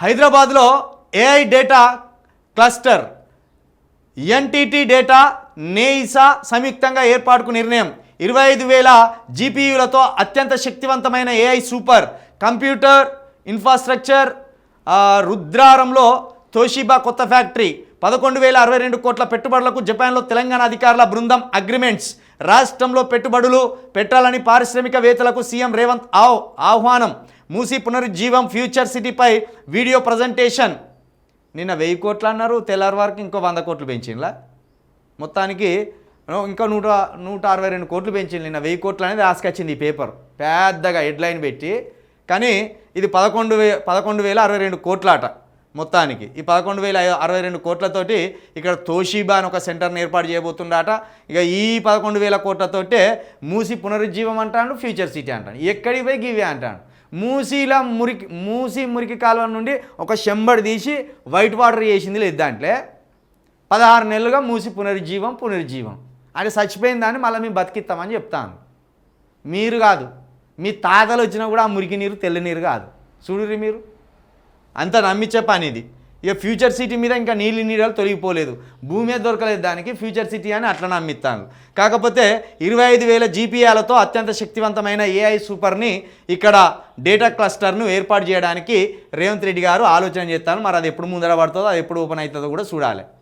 హైదరాబాద్లో AI data cluster NTT data Neysa సంయుక్తంగా ఏర్పాటుకు నిర్ణయం. ఇరవై ఐదు వేల జీపీయూలతో అత్యంత శక్తివంతమైన ఏఐ సూపర్ కంప్యూటర్ ఇన్ఫ్రాస్ట్రక్చర్ రుద్రారంలో తోషిబా కొత్త ఫ్యాక్టరీ. పదకొండు వేల అరవై రెండు కోట్ల పెట్టుబడులకు జపాన్లో తెలంగాణ అధికారుల బృందం అగ్రిమెంట్స్. రాష్ట్రంలో పెట్టుబడులు పెట్టాలని పారిశ్రామికవేత్తలకు సీఎం రేవంత్ ఆవ్ ఆహ్వానం. మూసీ పునరుజ్జీవం ఫ్యూచర్ సిటీపై వీడియో ప్రజెంటేషన్. నిన్న వెయ్యి కోట్లు అన్నారు తెల్లారి వరకు ఇంకో వంద కోట్లు పెంచిండ్లా? మొత్తానికి ఇంకా నూట నూట అరవై రెండు కోట్లు పెంచింది నిన్న వెయ్యి కోట్లు అనేది రాసుకొచ్చింది ఈ పేపర్. పెద్దగా హెడ్లైన్ పెట్టి. కానీ ఇది పదకొండు వే పదకొండు వేల అరవై రెండు కోట్లాట. మొత్తానికి. ఈ పదకొండు వేల అరవై రెండు కోట్లతోటి ఇక్కడ తోషీబా అని ఒక సెంటర్ని ఏర్పాటు చేయబోతుండట. ఇక ఈ పదకొండు వేల కోట్లతోటే మూసి పునరుజ్జీవం అంటాడు ఫ్యూచర్ సిటీ అంటాడు. ఎక్కడికి పోయి గివే అంటాడు. మూసీల మురికి మూసి మురికి కాలువ నుండి ఒక శంబడి తీసి వైట్ వాటర్ చేసింది లేదు దాంట్లో. పదహారు నెలలుగా మూసి పునరుజ్జీవం పునరుజ్జీవం. అంటే చచ్చిపోయిన దాన్ని మళ్ళీ మేము బతికిస్తామని చెప్తాను మీరు కాదు. మీ తాతలు వచ్చినా కూడా ఆ మురికి నీరు తెల్ల నీరు కాదు. చూడురి మీరు. అంత నమ్మించే పని ఇది ఇక ఫ్యూచర్ సిటీ మీద ఇంకా నీళ్ళు నీళ్ళు తొలగిపోలేదు. భూమి మీద దొరకలేదు దానికి ఫ్యూచర్ సిటీ అని అట్లా నమ్మిస్తాను కాకపోతే ఇరవై ఐదు వేల జీపీఆలతో అత్యంత శక్తివంతమైన ఏఐ సూపర్ని ఇక్కడ డేటా క్లస్టర్ను ఏర్పాటు చేయడానికి రేవంత్ రెడ్డి గారు ఆలోచన చేస్తాను మరి అది ఎప్పుడు ముందర పడుతుందో అది ఎప్పుడు ఓపెన్ అవుతుందో కూడా చూడాలి.